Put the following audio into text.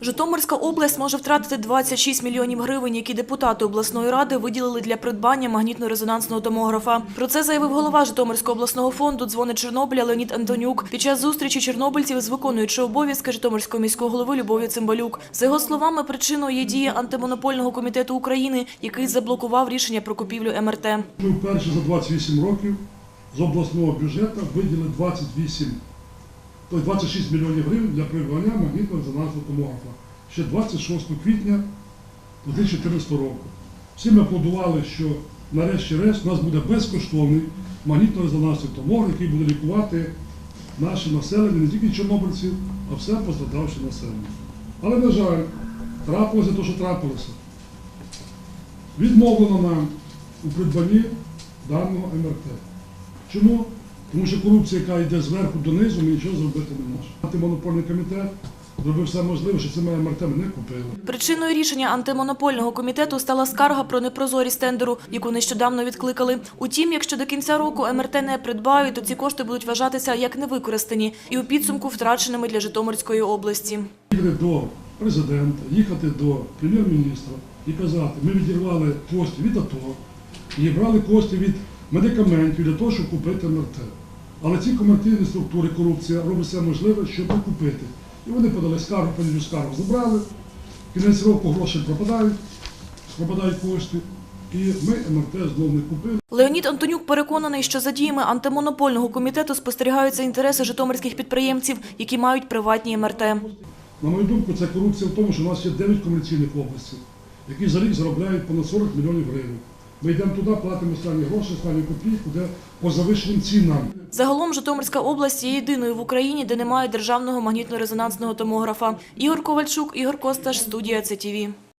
Житомирська область може втратити 26 мільйонів гривень, які депутати обласної ради виділили для придбання магнітно-резонансного томографа. Про це заявив голова Житомирського обласного фонду «Дзвони Чорнобиля» Леонід Антонюк під час зустрічі чорнобильців з виконуючою обов'язки Житомирського міського голови Любов'ю Цимбалюк. За його словами, причиною є дія антимонопольного комітету України, який заблокував рішення про купівлю МРТ. Ми вперше за 28 років з обласного бюджету виділили 28, тобто 26 мільйонів гривень для придбання магнітно-резонансного томографа ще 26 квітня 2014 року. Всі ми аплодували, що нарешті-решт у нас буде безкоштовний магнітно-резонансний томограф, який буде лікувати наше населення, не тільки чорнобильців, а все пострадавше населення. Але, на жаль, трапилося те, що трапилося. Відмовлено нам у придбанні даного МРТ. Чому? Тому що корупція, яка йде зверху донизу, ми нічого зробити не можемо. Антимонопольний комітет зробив все можливе, що це МРТ ми не купили. Причиною рішення антимонопольного комітету стала скарга про непрозорість тендеру, яку нещодавно відкликали. Утім, якщо до кінця року МРТ не придбають, то ці кошти будуть вважатися як невикористані і у підсумку втраченими для Житомирської області. Їхати до президента, їхати до прем'єр-міністра і казати, ми відірвали кошти від АТО і брали кошти від медикаментів для того, щоб купити МРТ. Але ці комерційні структури, корупція робить все можливе, щоб не купити. І вони подали скаргу, понеділю скаргу забрали, кінець року гроші пропадають, пропадають кошти, і ми МРТ знову не купили. Леонід Антонюк переконаний, що за діями антимонопольного комітету спостерігаються інтереси житомирських підприємців, які мають приватні МРТ. На мою думку, це корупція в тому, що у нас є 9 комерційних областей, які за рік заробляють понад 40 мільйонів гривень. Ми йдемо туди, платимо останні гроші, останні копійку, де по завищеним цінам. Загалом Житомирська область є єдиною в Україні, де немає державного магнітно-резонансного томографа. Ігор Ковальчук, Ігор Косташ, студія ЦТВ.